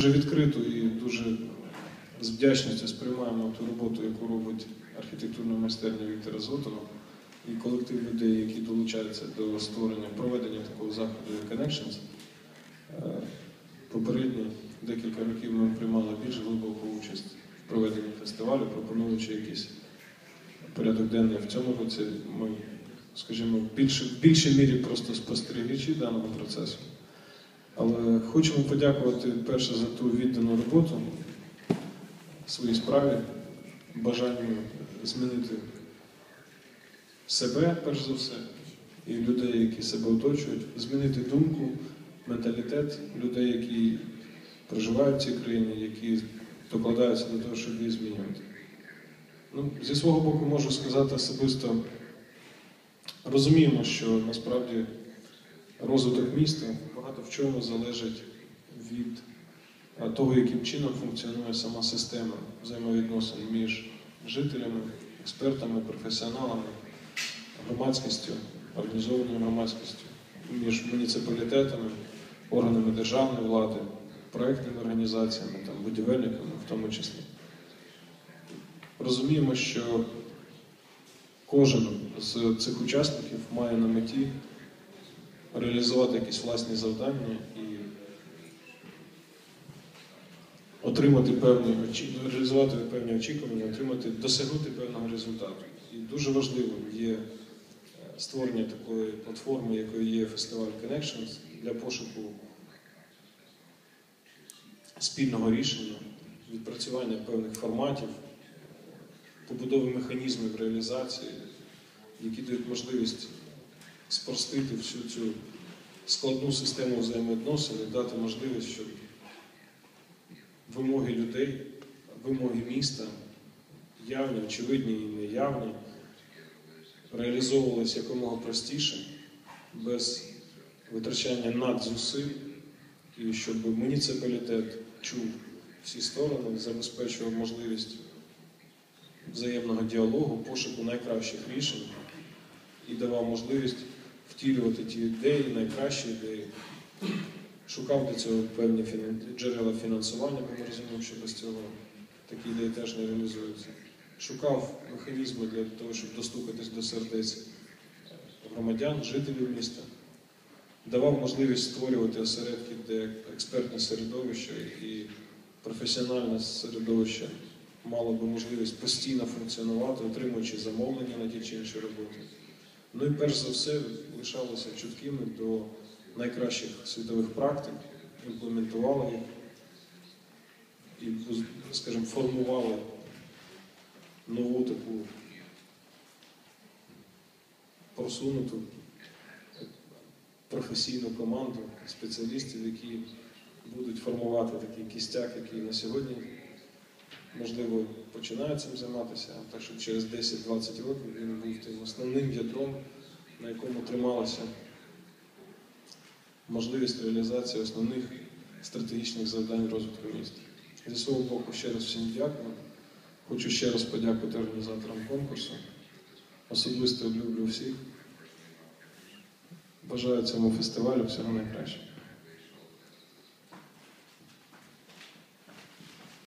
Дуже відкрито і дуже з вдячністю сприймаємо ту роботу, яку робить архітектурна майстерня Віктора Зотова і колектив людей, які долучаються до створення проведення такого заходу як Connections. Е, Попередні декілька років ми приймали більш глибоку участь в проведенні фестивалю, пропонуючи якийсь порядок денний. В цьому році ми, скажімо, в більшій мірі просто спостерігачі даного процесу. Але хочемо подякувати перше за ту віддану роботу своїй справі, бажанню змінити себе, перш за все, і людей, які себе оточують, змінити думку, менталітет людей, які проживають в цій країні, які докладаються до того, щоб її змінювати. Ну, зі свого боку можу сказати особисто, розуміємо, що насправді розвиток міста в чому залежить від е, того, яким чином функціонує сама система взаємовідносин між жителями, експертами, професіоналами, громадськістю, організованою громадськістю, між муніципалітетами, органами державної влади, проектними організаціями, там, будівельниками в тому числі. Розуміємо, що кожен з цих учасників має на меті реалізувати якісь власні завдання і отримати певні реалізувати певні очікування, отримати, досягнути певного результату. І дуже важливим є е, створення такої платформи, якою є фестиваль Connections для пошуку спільного рішення, відпрацювання певних форматів, побудови механізмів реалізації, які дають можливість спростити всю цю складну систему взаємовідносин і дати можливість, щоб вимоги людей, вимоги міста, явні, очевидні і неявні, реалізовувалися якомога простіше, без витрачання надзусиль, і щоб муніципалітет чув всі сторони, забезпечував можливість взаємного діалогу, пошуку найкращих рішень і давав можливість втілювати ті ідеї, найкращі ідеї. Шукав для цього певні джерела фінансування, бо ми розуміємо, що без цього такі ідеї теж не реалізуються. Шукав механізми для того, щоб достукатись до сердець громадян, жителів міста. Давав можливість створювати осередки, де експертне середовище і професіональне середовище мало би можливість постійно функціонувати, отримуючи замовлення на ті чи інші роботи. Ну і перш за все лишалося чуткими до найкращих світових практик, імплементували їх і, скажімо, формували нову таку просунуту професійну команду спеціалістів, які будуть формувати такий кістяк, який на сьогодні, можливо, починає цим займатися, так щоб через 10-20 років він був тим основним ядром, на якому трималася можливість реалізації основних стратегічних завдань розвитку міста. Зі свого боку, ще раз всім дякую. Хочу ще раз подякувати організаторам конкурсу. Особисто люблю всіх. Бажаю цьому фестивалю всього найкращого.